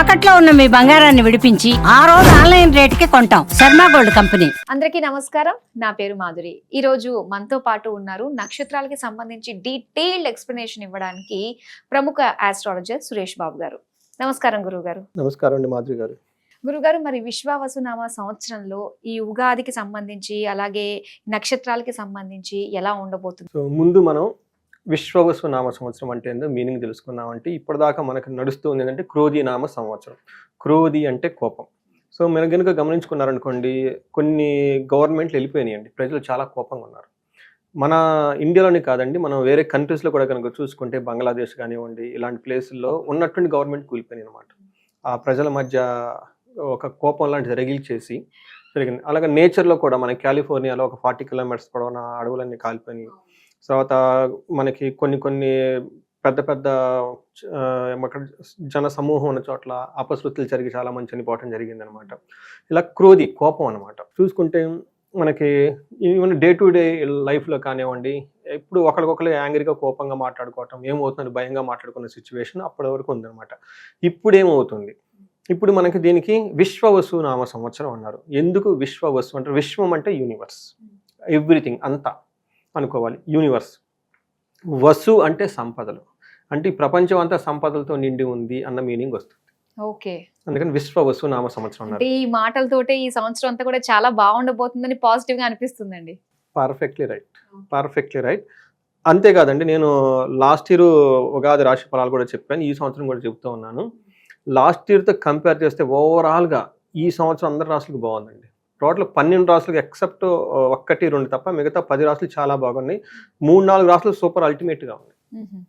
తాకట్లో ఉన్న మీ బంగారాన్ని విడిపించి ఆ రోజు ఆన్లైన్ రేటుకి కొంటాం. Sharma gold company. అందరికీ నమస్కారం. నా పేరు మాధురి. ఈ రోజు మనతో పాటు ఉన్నారు నక్షత్రాలకి సంబంధించి డీటెయిల్డ్ ఎక్స్ప్లెనేషన్ ఇవ్వడానికి ప్రముఖ ఆస్ట్రాలజర్ సురేష్ బాబు గారు. నమస్కారం గురువు గారు నమస్కారం అండి మాధురి గారు. గురుగారు మరి విశ్వావసునామ సంవత్సరంలో ఈ ఉగాదికి సంబంధించి అలాగే నక్షత్రాలకి సంబంధించి ఎలా ఉండబోతుంది? సో ముందు మనం విశ్వవసు నామ సంవత్సరం అంటే ఏందో మీనింగ్ తెలుసుకున్నామంటే ఇప్పటిదాకా మనకు నడుస్తుంది ఏంటంటే క్రోధి నామ సంవత్సరం. క్రోధి అంటే కోపం. సో మీరు కనుక గమనించుకున్నారనుకోండి కొన్ని గవర్నమెంట్లు వెళ్ళిపోయినాయండి. ప్రజలు చాలా కోపంగా ఉన్నారు. మన ఇండియాలోనే కాదండి మనం వేరే కంట్రీస్లో కూడా కనుక చూసుకుంటే బంగ్లాదేశ్ కానివ్వండి ఇలాంటి ప్లేసుల్లో ఉన్నటువంటి గవర్నమెంట్ కూలిపోయినాయి అనమాట ఆ ప్రజల మధ్య ఒక కోపం లాంటిది రగిల్చేసి జరిగింది అలాగే నేచర్లో కూడా మన కాలిఫోర్నియాలో ఒక ఫార్టీ కిలోమీటర్స్ పొడవున అడవులన్నీ కాలిపోయినాయి. తర్వాత మనకి కొన్ని కొన్ని పెద్ద పెద్ద అక్కడ జన సమూహం ఉన్న చోట్ల అపశృతులు జరిగి చాలా మంచి చనిపోవటం జరిగింది అనమాట ఇలా క్రోధి కోపం అనమాట చూసుకుంటే మనకి ఈవెన్ డే టు డే లైఫ్లో కానివ్వండి ఎప్పుడు ఒకరికొకరు యాంగ్రీగా కోపంగా మాట్లాడుకోవటం ఏమవుతుంది భయంగా మాట్లాడుకున్న సిచ్యువేషన్ అప్పటి వరకు ఉందన్నమాట. ఇప్పుడు ఏమవుతుంది ఇప్పుడు మనకి దీనికి విశ్వవసు నామ సంవత్సరం అన్నారు. ఎందుకు విశ్వవసు అంటే విశ్వం అంటే యూనివర్స్. ఎవ్రీథింగ్ అంతా. అనుకోవాలి. యూనివర్స్ వసు అంటే సంపదలు. అంటే ఈ ప్రపంచం అంతా సంపదలతో నిండి ఉంది అన్న మీనింగ్ వస్తుంది. ఓకే. అందుకని విశ్వవసు నామ సంవత్సరం ఈ మాటలతోటే ఈ సంవత్సరం అంతా కూడా చాలా బాగుండబోతుందని పాజిటివ్గా అనిపిస్తుందండి. పర్ఫెక్ట్లీ రైట్ పర్ఫెక్ట్లీ రైట్ అంతేకాదండి నేను లాస్ట్ ఇయర్ ఉగాది రాశి ఫలాలు కూడా చెప్పాను ఈ సంవత్సరం కూడా చెప్తూ ఉన్నాను. లాస్ట్ ఇయర్తో కంపేర్ చేస్తే ఓవరాల్గా ఈ సంవత్సరం అందరి రాసులకు బాగుందండి. టోటల్ పన్నెండు రాసులకు ఎక్సెప్ట్ ఒక్కటి రెండు తప్ప మిగతా పది రాసులు చాలా బాగున్నాయి. మూడు నాలుగు రాసులు సూపర్ అల్టిమేట్గా ఉన్నాయి.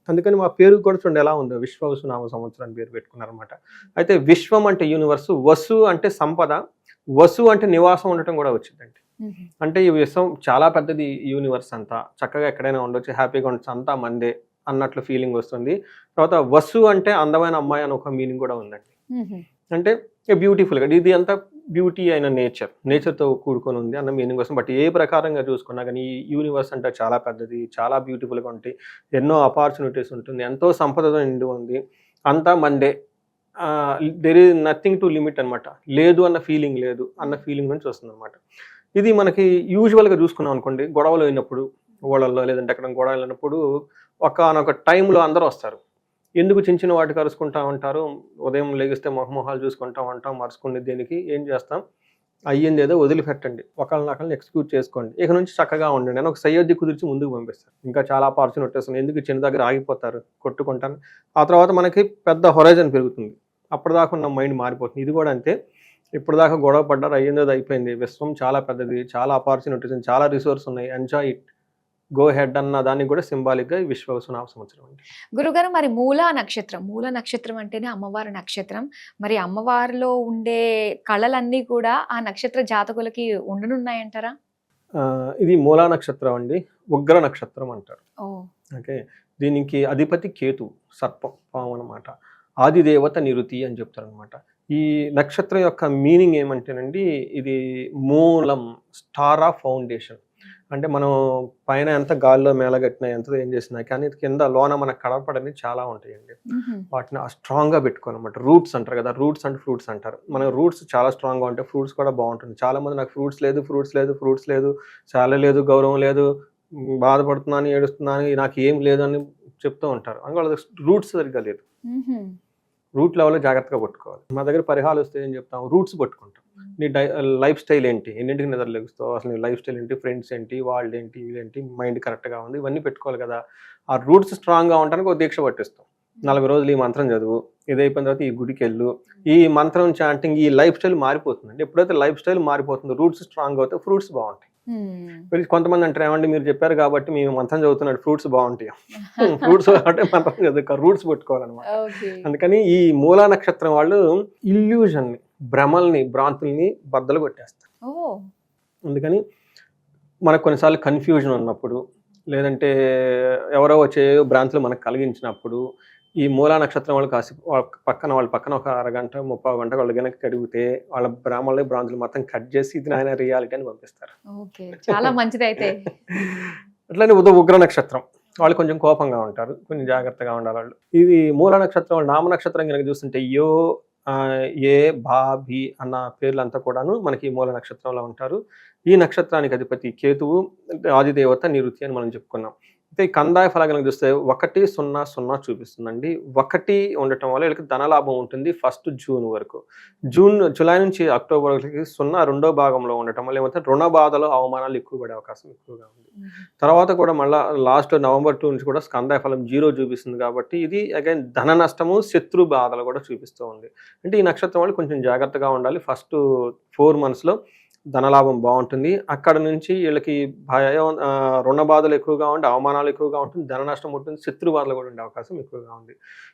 అందుకని మా పేరు కూడా చూడండి ఎలా ఉందో. విశ్వవసు నామ సంవత్సరం అని పేరు పెట్టుకున్నారనమాట అయితే విశ్వం అంటే యూనివర్స్ వసు అంటే సంపద వసు అంటే నివాసం ఉండటం కూడా వచ్చిందండి. అంటే ఈ విశ్వం చాలా పెద్దది యూనివర్స్ అంతా. చక్కగా ఎక్కడైనా ఉండొచ్చు హ్యాపీగా ఉండొచ్చు అంతా మందే అన్నట్లు ఫీలింగ్ వస్తుంది. తర్వాత వసు అంటే అందమైన అమ్మాయి అని ఒక మీనింగ్ కూడా ఉందండి. అంటే బ్యూటిఫుల్గా ఇది అంతా బ్యూటీ అయిన నేచర్ నేచర్తో కూడుకొని ఉంది అన్న మీనింగ్ కోసం. బట్ ఏ ప్రకారంగా చూసుకున్నా కానీ ఈ యూనివర్స్ అంటే చాలా పెద్దది చాలా బ్యూటిఫుల్గా ఉంటాయి. ఎన్నో ఆపర్చునిటీస్ ఉంటుంది. ఎంతో సంపదతో నిండి ఉంది. అంతా Monday. There is nothing to limit అన్నమాట. లేదు అన్న ఫీలింగ్ లేదు. అన్న ఫీలింగ్ నుంచి వస్తుంది అనమాట ఇది మనకి యూజువల్గా చూసుకున్నాం అనుకోండి. గొడవలు అయినప్పుడు ఓళ్ళల్లో లేదంటే అక్కడ గొడవలు అయినప్పుడు ఒకనొక టైంలో అందరూ వస్తారు. ఎందుకు చిన్న చిన్న వాటికి అరుచుకుంటా ఉంటారు? ఉదయం లేగిస్తే మొహమొహాలు చూసుకుంటా ఉంటాం మరుచుకునే దేనికి ఏం చేస్తాం? అయ్యింది ఏదో వదిలిపెట్టండి. ఒకళ్ళని ఒకళ్ళని ఎక్స్క్యూట్ చేసుకోండి. ఇక నుంచి చక్కగా ఉండండి. అని ఒక సయోధ్య కుదిర్చి ముందుకు పంపిస్తారు ఇంకా చాలా ఆపర్చునిటీస్ ఉన్నాయి ఎందుకు చిన్న దగ్గర ఆగిపోతారు? కొట్టుకుంటాను. ఆ తర్వాత మనకి పెద్ద హొరైజన్ పెరుగుతుంది. అప్పటిదాకా ఉన్న మైండ్ మారిపోతుంది. ఇది కూడా అంతే. ఇప్పటిదాకా గొడవ పడ్డారు. అయ్యిందో అయిపోయింది. విశ్వం చాలా పెద్దది. చాలా ఆపర్చునిటీస్ చాలా రిసోర్స్ ఉన్నాయి. ఎంజాయ్ ఇట్ గో హెడ్ అన్న దానికి కూడా సింబాలిక్గా విశ్వవసునామ సంవత్సరం అండి గురుగారు మరి మూలా నక్షత్రం మూల నక్షత్రం అంటేనే అమ్మవారి నక్షత్రం. మరి అమ్మవారిలో ఉండే కళలన్నీ కూడా ఆ నక్షత్ర జాతకులకి ఉండనున్నాయంటారా? ఇది మూలా నక్షత్రం అండి ఉగ్ర నక్షత్రం అంటారు. ఓకే దీనికి అధిపతి కేతు సర్పం పాము అనమాట ఆదిదేవత నిరుతి అని చెప్తారనమాట ఈ నక్షత్రం యొక్క మీనింగ్ ఏమంటేనండి ఇది మూలం స్టార్ ఆఫ్ ఫౌండేషన్. అంటే మనం పైన ఎంత గాల్లో మేలగట్టినా ఎంత ఏం చేసినా కానీ కింద లోన మనకు కనపడని చాలా ఉంటాయండి. వాటిని స్ట్రాంగ్గా పెట్టుకోనమాట రూట్స్ అంటారు కదా రూట్స్ అండ్ ఫ్రూట్స్ అంటారు. మన రూట్స్ చాలా స్ట్రాంగ్గా ఉంటాయి ఫ్రూట్స్ కూడా బాగుంటుంది. చాలా మంది నాకు ఫ్రూట్స్ లేదు ఫ్రూట్స్ లేదు ఫ్రూట్స్ లేదు చాలా లేదు గౌరవం లేదు బాధపడుతున్నాను ఏడుస్తున్నాను నాకు ఏం లేదు అని చెప్తూ ఉంటారు. అందుకే వాళ్ళకి రూట్స్ సరిగ్గా లేదు. రూట్ లెవెల్లో జాగ్రత్తగా పట్టుకోవాలి. మా దగ్గర పరిహారాలు వస్తే ఏం చెప్తాం. రూట్స్ పట్టుకుంటాం. నీ డై లైఫ్ స్టైల్ ఏంటి? ఎన్నింటికి నిద్ర లెగుస్తావు? అసలు నీ లైఫ్ స్టైల్ ఏంటి? ఫ్రెండ్స్ ఏంటి? వాళ్ళు ఏంటి? వీళ్ళేంటి మైండ్ కరెక్ట్గా ఉంది. ఇవన్నీ పెట్టుకోవాలి కదా. ఆ రూట్స్ స్ట్రాంగ్గా ఉండడానికి ఒక దీక్ష పట్టిస్తాం. నలభై రోజులు ఈ మంత్రం చదువు. ఇది అయిపోయిన తర్వాత ఈ గుడికి వెళ్ళు. ఈ మంత్రం చాంటింగ్ ఈ లైఫ్ స్టైల్ మారిపోతుందండి. ఎప్పుడైతే లైఫ్ స్టైల్ మారిపోతుందో రూట్స్ స్ట్రాంగ్ అవుతాయి ఫ్రూట్స్ బాగుంటాయి. వీళ్ళు కొంతమంది అంటారు ఏమండి మీరు చెప్పారు కాబట్టి మేము మంత్రం చదువుతున్నాడు ఫ్రూట్స్ బాగుంటాయి? ఫ్రూట్స్ అంటే మంత్రం చదువుకో రూట్స్ పెట్టుకోవాలన్నమాట. అందుకని ఈ మూలా నక్షత్రం వాళ్ళు ఇల్యూజన్ని భ్రమల్ని భ్రాంతుల్ని బద్దలు కొట్టేస్తారు. అందుకని మనకు కొన్నిసార్లు కన్ఫ్యూజన్ ఉన్నప్పుడు లేదంటే ఎవరో వచ్చే భ్రాంతులు మనకు కలిగించినప్పుడు ఈ మూలా నక్షత్రం వాళ్ళు కాసి వాళ్ళ పక్కన వాళ్ళ పక్కన ఒక అరగంట ముప్పై గంట వాళ్ళ గనక కడిగితే వాళ్ళ బ్రాహ్మణులు భ్రాంతులు మొత్తం కట్ చేసి ఇది నాయన రియాలిటీ అని పంపిస్తారు. ఓకే. చాలా మంచిది అయితే అట్లనే ఉద ఉగ్ర నక్షత్రం. వాళ్ళు కొంచెం కోపంగా ఉంటారు. కొంచెం జాగ్రత్తగా ఉండాలి వాళ్ళు. ఇది మూల నక్షత్రం వాళ్ళు నామ నక్షత్రం కనుక చూస్తుంటే యో ఏ భా భి అన్న పేర్లంతా కూడాను మనకి మూల నక్షత్రంలో ఉంటారు. ఈ నక్షత్రానికి అధిపతి కేతువు ఆదిదేవత నిరుతి అని మనం చెప్పుకున్నాం. అయితే ఈ కందాయ ఫలగలను చూస్తే ఒకటి సున్నా సున్నా చూపిస్తుందండి. ఒకటి ఉండటం వల్ల వీళ్ళకి ధనలాభం ఉంటుంది ఫస్ట్ జూన్ వరకు. జూన్ జూలై నుంచి అక్టోబర్ వరకు సున్నా రెండో భాగంలో ఉండటం వల్ల ఏమవుతుంది? రుణ బాధలు అవమానాలు ఎక్కువ పడే అవకాశం ఎక్కువగా ఉంది. తర్వాత కూడా మళ్ళీ లాస్ట్ నవంబర్ టూ నుంచి కూడా స్కందాయ ఫలం జీరో చూపిస్తుంది కాబట్టి ఇది అగైన్ ధన నష్టము శత్రు బాధలు కూడా చూపిస్తూ ఉంది. అంటే ఈ నక్షత్రం వాళ్ళు కొంచెం జాగ్రత్తగా ఉండాలి ఫస్ట్ ఫోర్ మంత్స్లో. ధనలాభం బాగుంటుంది. అక్కడ నుంచి వీళ్ళకి భయం రుణ బాధలు ఎక్కువగా ఉండి అవమానాలు ఎక్కువగా ఉంటుంది ధన నష్టం ఉంటుంది శత్రు బాధలు కూడా ఉండే అవకాశం ఎక్కువగా ఉంది.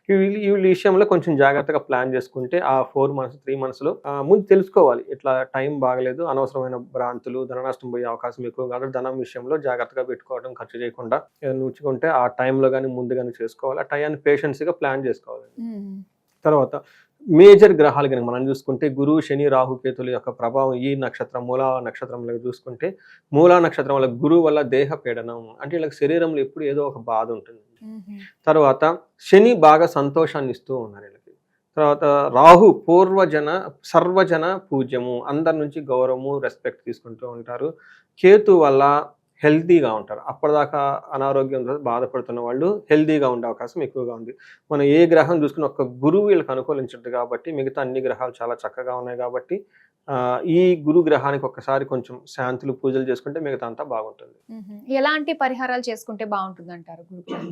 వీళ్ళు ఈ విషయంలో కొంచెం జాగ్రత్తగా ప్లాన్ చేసుకుంటే ఆ ఫోర్ మంత్స్ త్రీ మంత్స్లో ముందు తెలుసుకోవాలి. ఇట్లా టైం బాగలేదు అనవసరమైన భ్రాంతులు ధన నష్టం పోయే అవకాశం ఎక్కువ కాబట్టి ధనం విషయంలో జాగ్రత్తగా పెట్టుకోవడం ఖర్చు చేయకుండా ఏదైనా ఉంచుకుంటే ఆ టైంలో కానీ ముందు కానీ చేసుకోవాలి. ఆ టైంని పేషెన్స్గా ప్లాన్ చేసుకోవాలి. తర్వాత మేజర్ గ్రహాలు కనుక మనం చూసుకుంటే గురు శని రాహు కేతుల యొక్క ప్రభావం ఈ నక్షత్రం మూలా నక్షత్రంలో చూసుకుంటే మూలా నక్షత్రం వల్ల గురువు వల్ల దేహ పీడనం అంటే వీళ్ళకి శరీరంలో ఎప్పుడు ఏదో ఒక బాధ ఉంటుంది. తర్వాత శని బాగా సంతోషాన్ని ఇస్తూ ఉన్నారు వీళ్ళకి. తర్వాత రాహు పూర్వజన సర్వజన పూజ్యము అందరి నుంచి గౌరవము రెస్పెక్ట్ తీసుకుంటూ ఉంటారు. కేతు వల్ల హెల్తీగా ఉంటారు. అప్పటిదాకా అనారోగ్యంతో బాధపడుతున్న వాళ్ళు హెల్తీగా ఉండే అవకాశం ఎక్కువగా ఉంది. మనం ఏ గ్రహం చూసుకుని ఒక గురువు వీళ్ళకి అనుకూలించదు కాబట్టి మిగతా అన్ని గ్రహాలు చాలా చక్కగా ఉన్నాయి కాబట్టి ఈ గురు గ్రహానికి ఒక్కసారి కొంచెం శాంతులు పూజలు చేసుకుంటే మిగతా అంతా బాగుంటుంది. ఎలాంటి పరిహారాలు చేసుకుంటే బాగుంటుంది అంటారు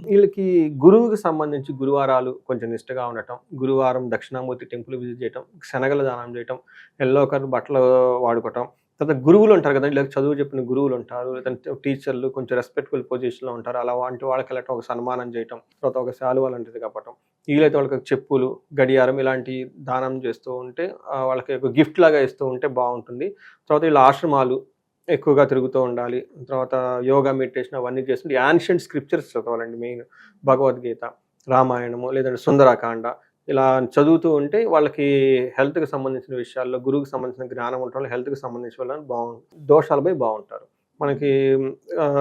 వీళ్ళకి గురువుకి సంబంధించి గురువారాలు కొంచెం నిష్టగా ఉండటం గురువారం దక్షిణామూర్తి టెంపుల్ విజిట్ చేయటం శనగల దానం చేయటం ఎల్లో కలర్ బట్టలు వాడుకోవటం తర్వాత గురువులు ఉంటారు కదండి లేకపోతే చదువు చెప్పిన గురువులు ఉంటారు లేదంటే టీచర్లు కొంచెం రెస్పెక్ట్ఫుల్ పొజిషన్లో ఉంటారు అలా వంటి వాళ్ళకి వెళ్ళటం ఒక సన్మానం చేయటం తర్వాత ఒక శాలువ లాంటిది కప్పటం వీలైతే వాళ్ళకి చెప్పులు గడియారం ఇలాంటి దానం చేస్తూ ఉంటే వాళ్ళకి ఒక గిఫ్ట్ లాగా ఇస్తూ ఉంటే బాగుంటుంది. తర్వాత వీళ్ళ ఆశ్రమాలు ఎక్కువగా తిరుగుతూ ఉండాలి. తర్వాత యోగా మెడిటేషన్ అవన్నీ చేస్తుంటే యాన్షియంట్ స్క్రిప్చర్స్ చదవాలండి మెయిన్ భగవద్గీత రామాయణము లేదంటే సుందరకాండ ఇలా చదువుతూ ఉంటే వాళ్ళకి హెల్త్కి సంబంధించిన విషయాల్లో గురువుకి సంబంధించిన జ్ఞానం ఉండటం వల్ల హెల్త్కి సంబంధించిన వాళ్ళని బాగుంటుంది దోషాలపై బాగుంటారు. మనకి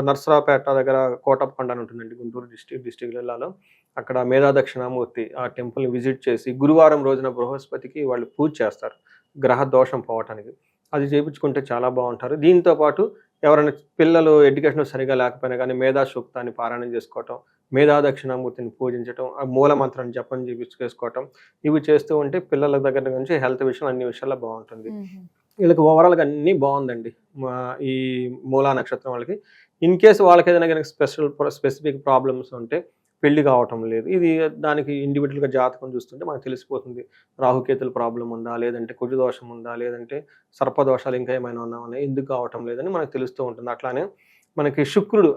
నర్సరావుపేట దగ్గర కోటప్పకొండ అని ఉంటుందండి గుంటూరు డిస్టిక్ డిస్టిక్ జిల్లాలో అక్కడ మేధా దక్షిణామూర్తి ఆ టెంపుల్ని విజిట్ చేసి గురువారం రోజున బృహస్పతికి వాళ్ళు పూజ చేస్తారు గ్రహ దోషం పోవటానికి. అది చేయించుకుంటే చాలా బాగుంటారు. దీంతో పాటు ఎవరైనా పిల్లలు ఎడ్యుకేషన్ సరిగా లేకపోయినా కానీ మేధా సూక్తాన్ని పారాయణం చేసుకోవటం మేధా దక్షిణామూర్తిని పూజించటం ఆ మూల మంత్రం జపం చేయించుకోవటం ఇవి చేస్తూ ఉంటే పిల్లల దగ్గర నుంచి హెల్త్ విషయం అన్ని విషయాల్లో బాగుంటుంది. వీళ్ళకి ఓవరాల్గా అన్నీ బాగుందండి. ఈ మూలా నక్షత్రం వాళ్ళకి. ఇన్ కేసు వాళ్ళకి ఏదైనా కనుక స్పెషల్ స్పెసిఫిక్ ప్రాబ్లమ్స్ ఉంటే పెళ్ళి కావటం లేదు. ఇది దానికి ఇండివిజువల్గా జాతకం చూస్తుంటే మనకు తెలిసిపోతుంది. రాహుకేతుల ప్రాబ్లం ఉందా? లేదంటే కుజు దోషం ఉందా? లేదంటే సర్పదోషాలు ఇంకా ఏమైనా ఉన్నా ఎందుకు కావటం లేదని మనకు తెలుస్తూ ఉంటుంది. అట్లానే మనకి శుక్రుడు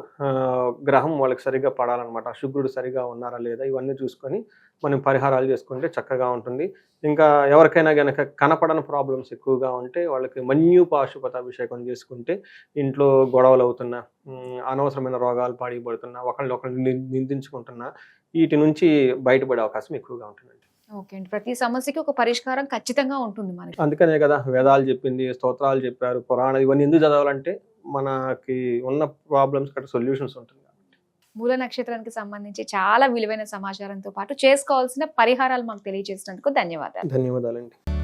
గ్రహం వాళ్ళకి సరిగ్గా పడాలన్నమాట. శుక్రుడు సరిగా ఉన్నారా లేదా ఇవన్నీ చూసుకొని మనం పరిహారాలు చేసుకుంటే చక్కగా ఉంటుంది. ఇంకా ఎవరికైనా గనక కనపడని ప్రాబ్లమ్స్ ఎక్కువగా ఉంటే వాళ్ళకి మన్యు పాశుపతాభిషేకం చేసుకుంటే ఇంట్లో గొడవలు అవుతున్నా అనవసరమైన రోగాలు పాడిపడుతున్నా ఒకళ్ళు ఒకళ్ళు నిందించుకుంటున్నా వీటి నుంచి బయటపడే అవకాశం ఎక్కువగా ఉంటుందండి. ఓకే అండి. ప్రతి సమస్యకి ఒక పరిష్కారం ఖచ్చితంగా ఉంటుంది మనకి. అందుకనే కదా వేదాలు చెప్పింది స్తోత్రాలు చెప్పారు పురాణాలు ఇవన్నీ ఎందుకు చదవాలంటే మనకి ఉన్న ప్రాబ్లమ్స్ కట్ట సొల్యూషన్స్ ఉంటుంది మూల నక్షత్రానికి సంబంధించి చాలా విలువైన సమాచారంతో పాటు చేసుకోవాల్సిన పరిహారాలు మాకు తెలియజేసినందుకు ధన్యవాదాలు. ధన్యవాదాలండి.